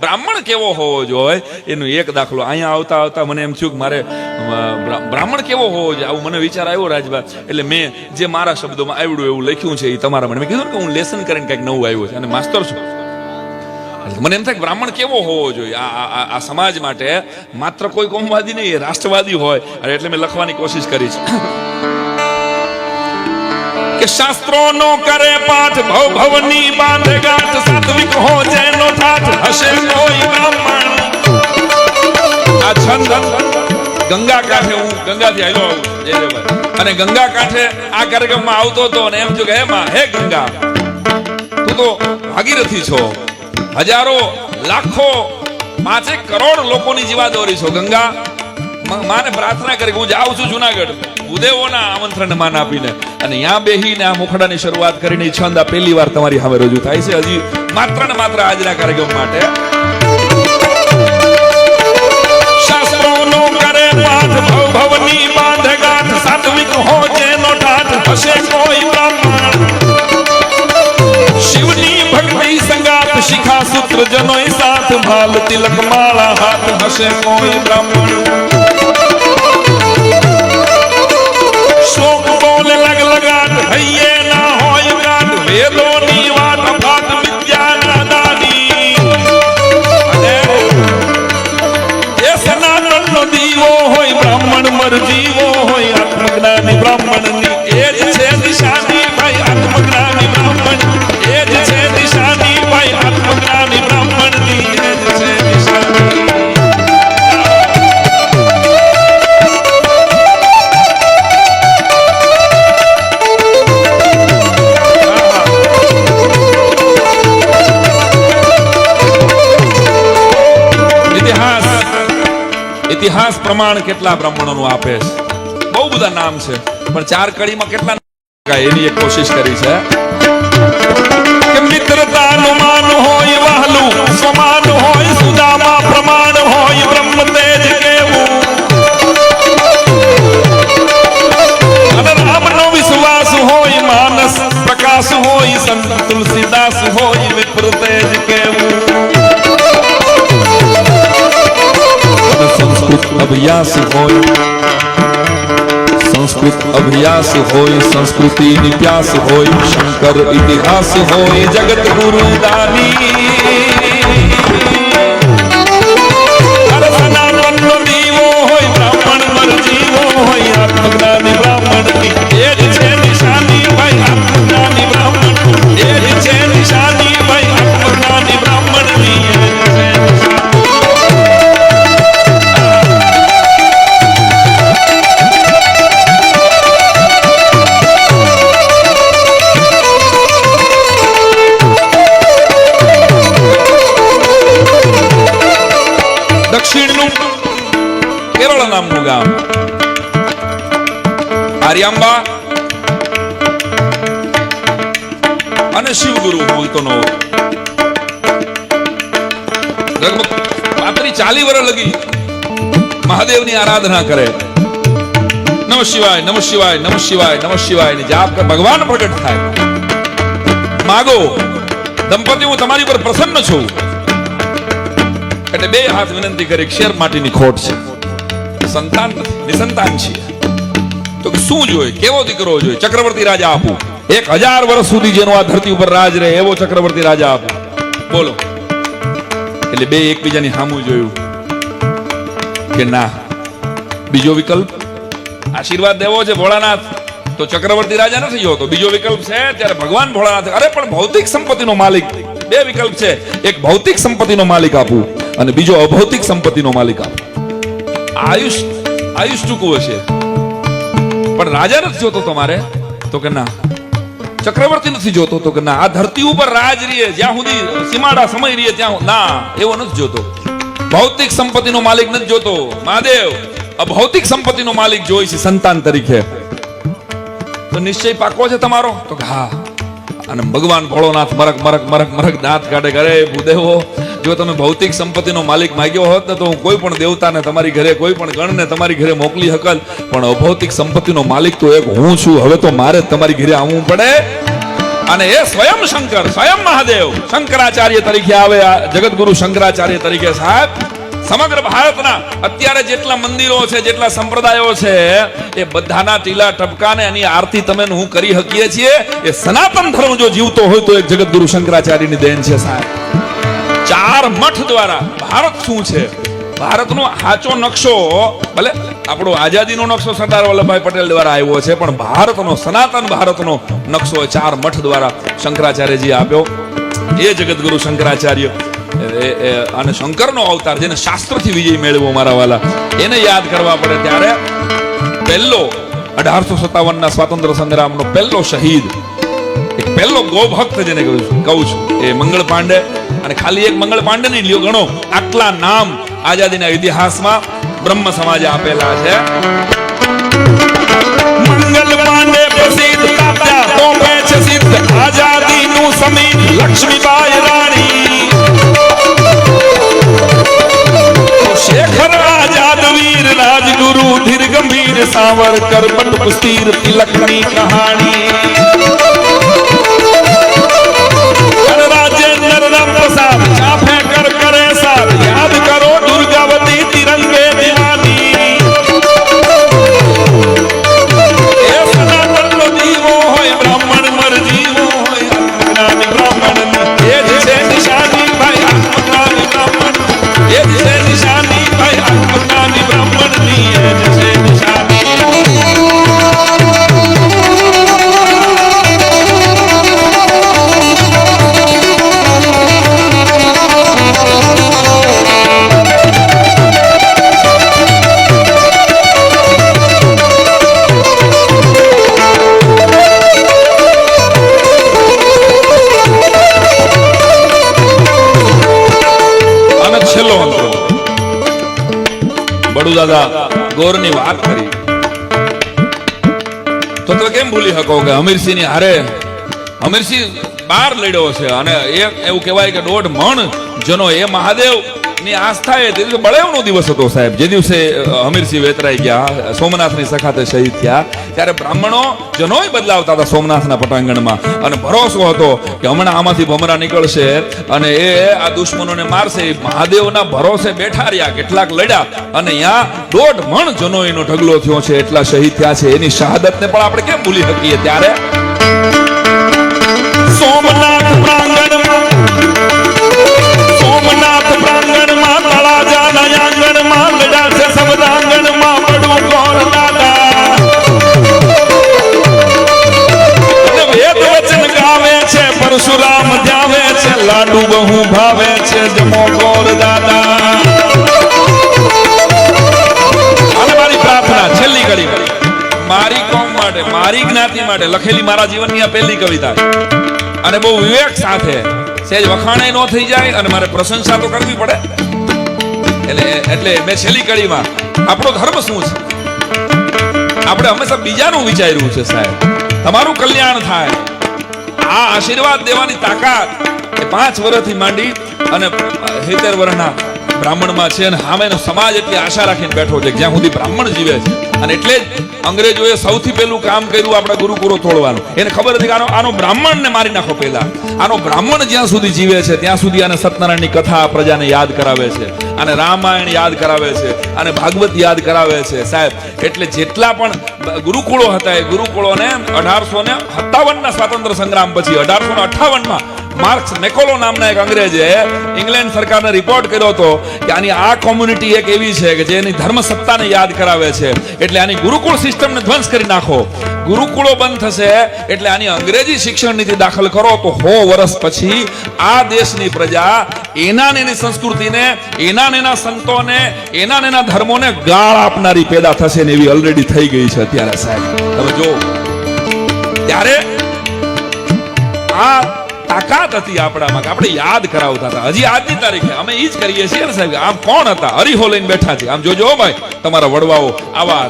બ્રાહ્મણ કેવો હોવો જોઈએ? એનો એક દાખલો અહીંયા આવતા આવતા મને એમ થયું કે મારે બ્રાહ્મણ કેવો હોવો જોઈએ? આવું મને વિચાર આવ્યો રાજભા, એટલે મેં જે મારા શબ્દોમાં આવડ્યું એવું લખ્યું છે એ તમારા મને મેં કીધું કે હું લેસન કરીને કંઈક નવું આવ્યું છે અને માસ્તર છું. મને એમ થાય કે બ્રાહ્મણ કેવો હોવો જોઈએ? આ, આ- સમાજ માટે માત્ર કોઈ કોમવાદી નહીં રાષ્ટ્રવાદી હોય. એટલે મેં લખવાની કોશિશ કરી છે. કે શાસ્ત્રોનો કરે પાઠ ભવ ભવની બાંધ ગાંઠ સાત્વિક હો જેનો ઠાઠ હશે કોઈ બ્રાહ્મણ. આ છંદ ગંગા કાંઠે હું ગંગાથી આવ્યો આવું જયદેવભાઈ અને ગંગા કાંઠે આ કાર્યક્રમમાં આવતો હતો અને એમ જો કે, હે હે ગંગા, તું તો ભાગીરથી છો. હજારો, લાખો, પાંચેક કરોડ લોકોની જીવાદોરી છો, ગંગા. માને પ્રાર્થના કરી હું જાઉં છું જુનાગઢ ભૂદેવોના આમંત્રણ માન આપીને અને ત્યાં બેહીને આ મુખડાની શરૂઆત કરીને છંદ આ પહેલી વાર તમારી સામે રજૂ થાય છે. હજી માત્ર ને માત્ર આજના કાર્યક્રમ માટે. શિવની ભક્તિ સંગાત શિખા સૂત્ર જનોય સાથ, ભાલ તિલક માળા હાથ, હશે કોઈ બ્રાહ્મણ. Yeah. ઇતિહાસ પ્રમાણ કેટલા બ્રાહ્મણોનું આપે છે? બહુ બધા નામ છે. પણ ચાર કડીમાં કેટલા એની એક કોશિશ કરી છે. કે મિત્રતાનું માન હોય, વહલું સમાન હોય, સુદામા પ્રમાણ હોય બ્રહ્મ તેજ કેવું રામનો વિશ્વાસ હોય, માનસ પ્રકાશ હોય, સંત તુલસીદાસ હોય વિપ્ર તેજ કેવું અભ્યાસ હોય. સંસ્કૃત અભ્યાસ હોય સંસ્કૃતિની પ્યાસ હોય શંકર ઇતિહાસ હોય જગત ગુરુ દાની ચાલી વર્ષ લગી મહાદેવની આરાધના કરે. નમ શિવાય નમ શિવાય નમ શિવાય નમ શિવાય જાપ ભગવાન પ્રગટ થાય. માગો, દંપતી, હું તમારી પર પ્રસન્ન છું. એટલે બે હાથ વિનંતી કરી, શેર માટીની ખોટ છે. સંતાન, નિસંતાન છે. તો શું જોઈએ? કેવો દીકરો જોઈએ? ચક્રવર્તી રાજા આપું. એક હજાર વર્ષ સુધી જેનો આ ધરતી ઉપર રાજ રહે, એવો ચક્રવર્તી રાજા આપું. બોલો. એટલે બે એકબીજાની સામું જોયું કે ના. બીજો વિકલ્પ? આશીર્વાદ દેવો છે ભોળાનાથ. તો ચક્રવર્તી રાજા નથી જોતો બીજો વિકલ્પ છે ત્યારે ભગવાન ભોળાનાથ. અરે પણ ભૌતિક સંપત્તિનો માલિક. બે વિકલ્પ છે. એક ભૌતિક સંપત્તિનો માલિક આપું અને બીજો અભૌતિક સંપત્તિનો માલિક આપું. આયુષ આયુષ ટૂંકું હશે પણ રાજા નથી જોતો તમારે? તો કે ના. ચક્રવર્તી નથી જોતો તો કે ના, આ ધરતી ઉપર રાજ રીએ, જ્યાં સુધી સીમાડા સમય રીએ, ત્યાં ના, એવો નથી જોતો. ભૌતિક સંપત્તિનો માલિક નથી જોતો. મહાદેવ, અભૌતિક સંપત્તિનો માલિક જોઈ છે સંતાન તરીકે. તો નિશ્ચય પાકો છે તમારો? તો હા. અને ભગવાન ભોળોનાથ મરક મરક મરક મરક દાંત કાઢે કરે ભૂદેવો. જો તમે ભૌતિક સંપત્તિનો માલિક માગ્યો હોત ને તો હું કોઈ પણ દેવતાને તમારી ઘરે, કોઈ પણ ગણને તમારી ઘરે મોકલી હકલ પણ અભૌતિક સંપત્તિનો માલિક તો એક હું છું. હવે તો મારે તમારી ઘરે આવવું પડે. અને એ સ્વયં શંકર, સ્વયં મહાદેવ, શંકરાચાર્ય તરીકે આવે જગતગુરુ શંકરાચાર્ય તરીકે સાહેબ. સમગ્ર ભારતના અત્યારે જેટલા મંદિરો છે, જેટલા સંપ્રદાયો છે, એ બધાના ટીલા ટપકાને એની આરતી તમે હું કરી શકીએ છીએ. એ સનાતન ધર્મ જો જીવતો હોય તો એક જગતગુરુ શંકરાચાર્યની દેન છે સાહેબ. ચાર મઠ દ્વારા. ભારત શું છે? ભારતનો સાચો નકશો, ભલે આપણો આઝાદીનો નકશો સરદાર વલ્લભભાઈ પટેલ દ્વારા આવ્યો છે, પણ ભારતનો, સનાતન ભારતનો નકશો ચાર મઠ દ્વારા શંકરાચાર્યજી આપ્યો. એ જગતગુરુ શંકરાચાર્ય અને શંકરનો અવતાર જેને શાસ્ત્રથી વિજય મેળવ્યો મારા વાલા. એને યાદ કરવા પડે ત્યારે પહેલો અઢારસો સત્તાવનના સ્વાતંત્ર્ય સંગ્રામનો પહેલો શહીદ એક પહેલો ગોભક્ત જેને કહું છું એ મંગળ પાંડે. અને ખાલી એક મંગળ પાંડે નહીં, લ્યો ગણો. આટલા નામ આઝાદીના ઇતિહાસમાં બ્રહ્મ સમાજે આપેલા છે. રાજગુરુ ધીર ગંભીર સાવરકર પટ પુસ્તીર તિલકની કહાણી. દાદા, ગોરની વાત કરી. તો તમે કેમ ભૂલી શકો કે અમીરસિંહની હારે અમીરસિંહ બાર લડ્યો છે અને એ એવું કહેવાય કે દોઢ મણ જનો એ મહાદેવ ની આસ્થા એ બળેવનો દિવસ હતો સાહેબ. જે દિવસે અ, અમીરસિંહ વેતરાઈ ગયા સોમનાથની સખાતે શહીદ થયા ત્યારે બ્રાહ્મણો જનોય બદલાવતા હતા સોમનાથના પટાંગણમાં. અને ભરોસો હતો કે હમણાં આમાંથી ભમરા નીકળશે અને એ આ દુશ્મનોને મારશે. મહાદેવના ભરોસે બેઠા રહ્યા કેટલાક લડ્યા. અને અહીંયા દોઢ મણ જનોઈનો ઢગલો થયો છે એટલા શહીદ થયા છે. એની શહાદતને પણ આપણે કેમ ભૂલી શકીએ ત્યારે? સોમનાથ પ્રાંગણમાં પરશુરામ ધ્યાવે છે લાડુ બહુ ભાવે છે જમો ગોર દાદા અને મારી પ્રાર્થના છેલ્લી કડી મારી કોમ માટે, મારી જ્ઞાતિ માટે લખેલી મારા જીવનની આ પહેલી કવિતા. અને બહુ વિવેક સાથે સહેજ વખાણે ન થઈ જાય અને મારે પ્રશંસા તો કરવી પડે. એટલે એટલે મેં છેલ્લી કડીમાં, આપણો ધર્મ શું છે? આપણે હંમેશા બીજાનું વિચાર્યું છે સાહેબ. તમારું કલ્યાણ થાય. આ આશીર્વાદ દેવાની તાકાત એ પાંચ વર્ષથી માંડી અને હેતેર વર્ષના બ્રાહ્મણમાં છે અને સામેનો સમાજ એટલી આશા રાખીને બેઠો છે જ્યાં સુધી બ્રાહ્મણ જીવે છે. અને એટલે જ અંગ્રેજોએ સૌથી પહેલું કામ કર્યું આપણા ગુરુકુળો તોડવાનું. એને ખબર હતી કે આનો આનો બ્રાહ્મણને મારી નાખો પહેલા. આનો બ્રાહ્મણ જ્યાં સુધી જીવે છે, ત્યાં સુધી આને સત્યનારાયણની કથા પ્રજાને યાદ કરાવે છે. અને રામાયણ યાદ કરાવે છે. અને ભાગવત યાદ કરાવે છે. સાહેબ, એટલે જેટલા પણ ગુરુકુળો હતા એ ગુરુકુળોને અઢારસો ને સત્તાવન ના સ્વાતંત્ર્ય સંગ્રામ પછી, અઢારસો ને અઠાવનમાં માર્ક્સ મેકોલો નામના એક અંગ્રેજે ઇંગ્લેન્ડ સરકારને રિપોર્ટ કર્યો હતો કે આની આ કોમ્યુનિટી એક એવી છે કે જે ધર્મ સત્તાને યાદ કરાવે છે. એટલે આની ગુરુકુળ સિસ્ટમને ધ્વંસ કરી નાખો. ગુરુકુળો બંધ થશે એટલે આની અંગ્રેજી શિક્ષણ નીતિ દાખલ કરો તો હો વર્ષ પછી આ દેશની પ્રજા એના ને એની સંસ્કૃતિને, એના ને એના સંતોને, એના ને એના ધર્મોને ગાળ આપનારી પેદા થશે ને એવી ઓલરેડી થઈ ગઈ છે અત્યારે સાહેબ. તમે જો ત્યારે આ તાકાત હતી આપણામાં કે આપણે યાદ કરાવતા હતા. હજી આજની તારીખે અમે એ જ કરીએ છીએ ને સાહેબ આમ કોણ હતા? હરિહો લઈને બેઠા છે. આમ જોજો ભાઈ, તમારા વડવાઓ આવા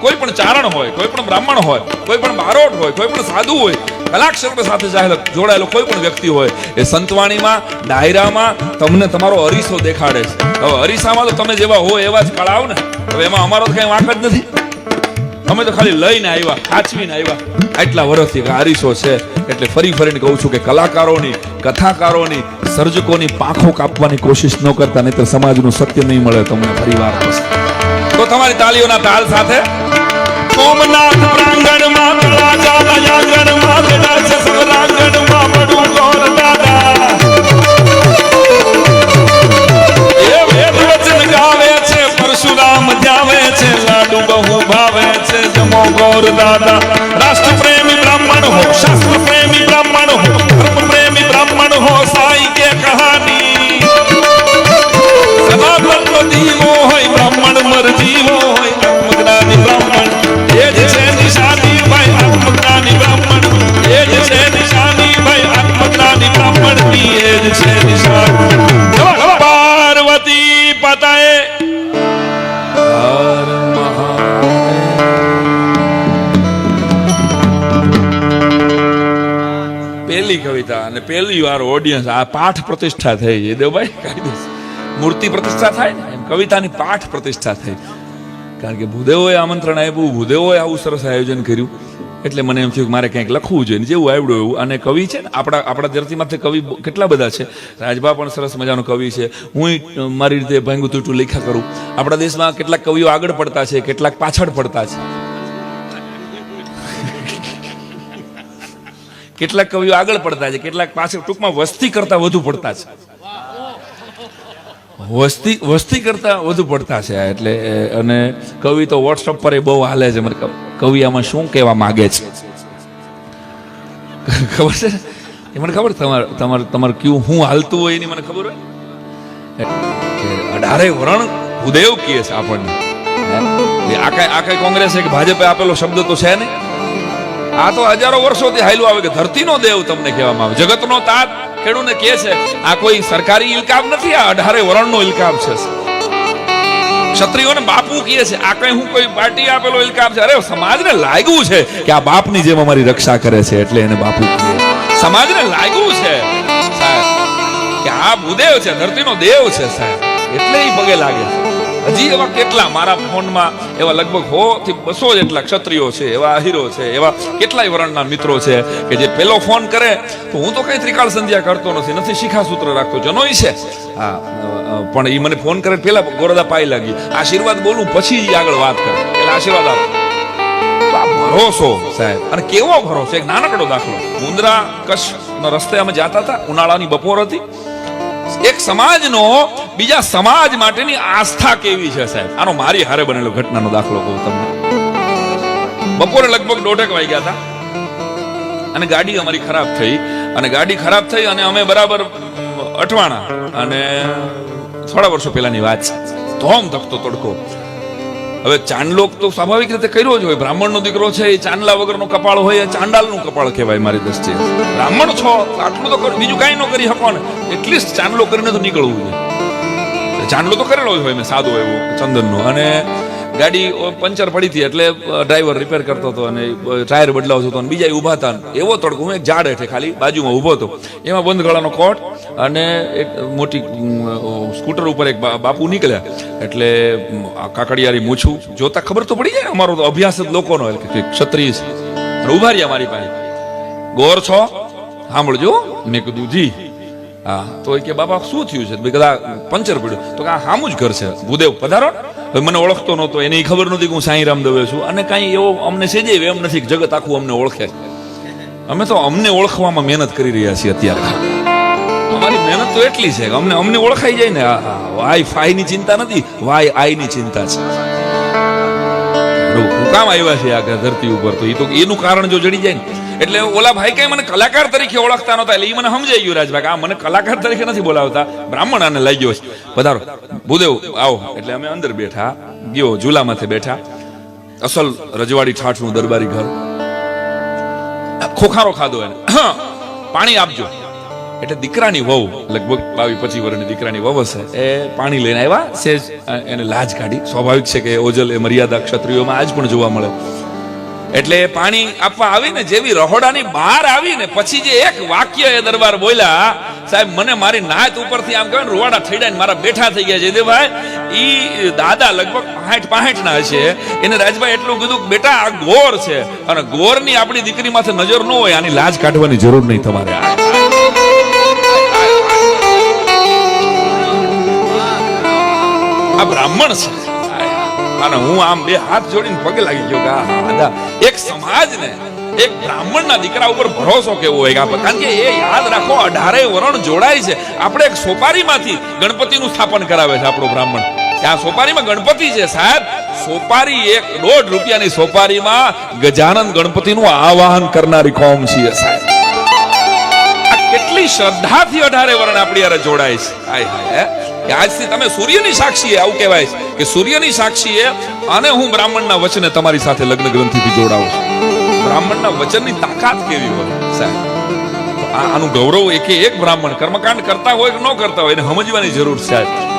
કોઈ પણ ચારણ હોય, કોઈ પણ બ્રાહ્મણ હોય, કોઈ પણ બારોટ હોય, કોઈ પણ સાધુ હોય કલાક્ષેત્ર સાથે જોડાયેલો કોઈ પણ વ્યક્તિ હોય, એ સંતવાણીમાં, ડાયરામાં તમને તમારો અરીસો દેખાડે છે. હવે અરીસામાં તો તમે જેવા હો એવા જ કળાવ ને, હવે એમાં અમારો તો કઈ વાંક જ નથી. અમે તો ખાલી લઈને આવ્યા સાચવીને આવ્યા. આટલા વર્ષથી અરીસો છે. એટલે ફરી ફરીને કહું છું કે કલાકારોની, કથાકારોની, સર્જકોની પાંખો કાપવાની કોશિશ ન કરતા નહીં તો સમાજનું સત્ય નહીં મળે, તમને ફરીવાર તો તમારી તાળીઓના તાલ સાથે સોમનાથ પ્રાંગણમાં તળાજા આંગણમાં બેઠા સવરાંગણમાં બડું ગોર દાદા. એ વેદ વચન ગાવે છે, પરશુરામ જાવે છે, લાડુ બહુ ભાવે છે, જમો ગોર દાદા. રાષ્ટ્ર પ્રેમી બ્રાહ્મણ હો શાસ્ત્ર પ્રેમી પહેલી વાર ઓડિયન્સ આ પાઠ પ્રતિષ્ઠા થઈ છે. દેવભાઈ, કાયદેસર. મૂર્તિ પ્રતિષ્ઠા થાય ને? એમ કવિતાની પાઠ પ્રતિષ્ઠા થઈ. કારણ કે ભૂદેવોએ આમંત્રણ આપ્યું, ભૂદેવોએ આવું સરસ આયોજન કર્યું. એટલે મને એમ થયું કે મારે કંઈક લખવું જોઈએ. ને જેવું આવડ્યું એવું. અને કવિ છે ને, આપણા આપણા ધરતીમાંથી કવિ કેટલા બધા છે? રાજભા પણ સરસ મજાનો કવિ છે. હું મારી રીતે ભાંગું તૂટું લેખા કરું. આપણા દેશમાં કેટલાક કવિઓ આગળ પડતા છે, કેટલાક પાછળ પડતા છે. કેટલાક કવિઓ આગળ પડતા છે, કેટલાક પાછળ ટૂંકમાં વસ્તી કરતા વધુ પડતા છે. વસ્તી વસ્તી કરતા વધુ પડતા છે, એટલે અને કવિ તો વોટ્સઅપ પર એ બહુ હાલે છે કવિ આમાં શું કહેવા માંગે છે? ખબર છે? એ મને ખબર તમારે તમારે તમારે કયું હું હાલતું હોય એની મને ખબર હોય? અઢારે વરણ ભૂદેવ કહે છે આપણને. આ કઈ આ કઈ કોંગ્રેસે કે ભાજપે આપેલો શબ્દ તો છે નહીં આ તો હજારો વર્ષોથી હાલ્યું આવે કે ધરતીનો દેવ તમને કહેવામાં આવે. જગતનો તાત ખેડૂને કહે છે, આ કોઈ સરકારી ઇલકામ નથી, આ અઢારે વરણનો ઇલકામ છે. ક્ષત્રિયોને બાપુ કહે છે, આ કઈ હું કોઈ પાર્ટી આપેલો ઇલકામ છે? અરે, સમાજને લાગ્યું છે કે આ બાપની જેમ અમારી રક્ષા કરે છે, એટલે એને બાપુ કહે સમાજને લાગ્યું છે, સાહેબ, કે આ ભૂદેવ છે, ધરતીનો દેવ છે, સાહેબ. એટલે એ પગે લાગે છે. હજી એવા કેટલા મારા ફોનમાં એવા લગભગ હો થી બસો જેટલા ક્ષત્રિયો છે, એવા હીરો છે, એવા કેટલાય વર્ણના મિત્રો છે કે જે પેલો ફોન કરે, તો હું તો કઈ ત્રિકાળ સંધ્યા કરતો નથી નથી શિખા સૂત્ર રાખતો, જનોય છે. હા પણ એ મને ફોન કરે પેલા ગોરદા પાઈ લાગી, આશીર્વાદ બોલું, પછી આગળ વાત કરે. એટલે આશીર્વાદ આપો. ભરોસો સાહેબ, અને કેવો ભરોસો? એક નાનકડો દાખલો. મુંદ્રા કચ્છ રસ્તે અમે જતા હતા, ઉનાળાની બપોર હતી. એક સમાજનો બીજા સમાજ માટેની આસ્થા કેવી છે સાહેબ? આનો મારી હારે બનેલો ઘટનાનો દાખલો કહું તમને. બપોરે લગભગ દોઢેક વાગ્યા હતા. અને ગાડી અમારી ખરાબ થઈ. અને ગાડી ખરાબ થઈ અને અમે બરાબર અટવાણા અને થોડા વર્ષો પહેલાની વાત છે. ધોમ ધકતો તડકો. હવે ચાંદલોક તો સ્વાભાવિક રીતે કર્યો જ હોય. બ્રાહ્મણનો દીકરો છે, એ ચાંદલા વગરનો કપાળ હોય, એ ચાંડાલનું કપાળ કહેવાય મારી દ્રષ્ટિએ. બ્રાહ્મણ છો આટલું તો બીજું કાંઈ ન કરી શકો ને. એટલીસ્ટ ચાંદલો કરીને તો નીકળવું જોઈએ. ચાંદલો તો કરેલો જ હોય મેં સાદો એવો, ચંદનનો. અને ગાડી પંચર પડી હતી એટલે ડ્રાઈવર રિપેર કરતો હતો અને ટાયર બદલાવતો હતો અને બીજા ઊભા હતા. એવો તડકો, હું એક ઝાડ હેઠે ખાલી બાજુમાં ઊભો હતો. એમાં બંધ ગળાનો કોટ અને એક મોટી સ્કૂટર ઉપર એક બાપુ નીકળ્યા. એટલે કાકડિયારી મૂછું જોતા ખબર તો પડી જાય અમારો તો અભ્યાસ જ લોકોનો ક્ષત્રિય છે. ઊભા રહ્યા મારી પાસે. ગોર છો? સાંભળજો. મેં કીધું, જી. હા, તો કે બાપા શું થયું છે? કીધું પંચર પડ્યું. તો કે, આ સામું જ ઘર છે. ભૂદેવ પધારો. મને ઓળખતો નહોતો, એને ખબર નહોતી કે હું સાંઈ રામ દવે છું. અને કાંઈ એવો અમને સેજે એમ નથી જગત આખું અમને ઓળખે. અમે તો અમને ઓળખવામાં મહેનત કરી રહ્યા છીએ અત્યારે. અમારી મહેનત તો એટલી છે અમને અમને ઓળખાઈ જાય ને. વાય ફાઈ ની ચિંતા નથી, વાય આઈ ની ચિંતા છે. કામ આવ્યા છે આ ધરતી ઉપર? તો એ તો, એનું કારણ જો જડી જાય ને. એટલે ઓલા ભાઈ કઈ મને કલાકાર તરીકે ઓળખતા નહોતા. એટલે એ મને સમજાઈ ગયું, રાજભાઈ આ મને કલાકાર તરીકે નથી બોલાવતા. બ્રાહ્મણ આને લાગ્યો છે. પધારો. ભૂદેવ, આવો. એટલે અમે અંદર બેઠા, ગયો, ઝૂલામાંથી બેઠા. અસલ રજવાડી ઠાઠનું દરબારી ઘર. ખોખારો ખાધો એને. પાણી આપજો. એટલે દીકરાની વહુ, લગભગ બાવીસ પચીસ વર્ષની દીકરાની વહુ હશે, એ પાણી લઈને આવ્યા. સેજ, એને લાજ કાઢી. સ્વાભાવિક છે કે ઓજલ, એ મર્યાદા ક્ષત્રિયોમાં આજ પણ જોવા મળે. એટલે એ પાણી આપવા આવીને જેવી રહોડાની બહાર આવીને પછી જે એક વાક્ય એ દરબાર બોલ્યા, સાહેબ, મને મારી નાત ઉપરથી આમ કહેવાય રૂવાડા થઈ જાય મારા બેઠા થઈ ગયા જયદેવભાઈ ઈ દાદા લગભગ પાંઠ પાંઠ ના છે. એને રાજભાઈ એટલું કીધું બેટા, આ ગોર છે. અને ગોરની આપણી દીકરી માથે નજર ન હોય, આની લાજ કાઢવાની જરૂર નહીં તમારે. આ બ્રાહ્મણ છે. અને હું આમ બે હાથ જોડીને પગે લાગી ગયો કે આ દાદા એક સમાજને, એક દીકરા ઉપર ભરોસો કેવો હોય કારણ કે એ યાદ રાખો, અઢારે વરણ જોડાય છે. આપણે એક સોપારીમાંથી ગણપતિનું સ્થાપન કરાવે છે આપણો બ્રાહ્મણ. કે આ સોપારીમાં ગણપતિ છે સાહેબ. સોપારી એક દોઢ રૂપિયાની સોપારીમાં ગજાનંદ ગણપતિનું આવાહન કરનારી કોમ છે સાહેબ. કેટલી શ્રદ્ધાથી અઢારે વર્ણ આપણી હારે જોડાય છે. હાય હાય? કે આજથી તમે સૂર્યની સાક્ષીએ આવું કહેવાય છે. કે સૂર્યની સાક્ષીએ અને હું બ્રાહ્મણના વચને તમારી સાથે લગ્ન ગ્રંથિથી જોડાવું છું. બ્રાહ્મણના વચનની તાકાત કેવી હોય, સાહેબ? આનું ગૌરવ એકે એક બ્રાહ્મણ કર્મકાંડ કરતા હોય કે ન કરતા હોય, એને સમજવાની જરૂર છે, સાહેબ.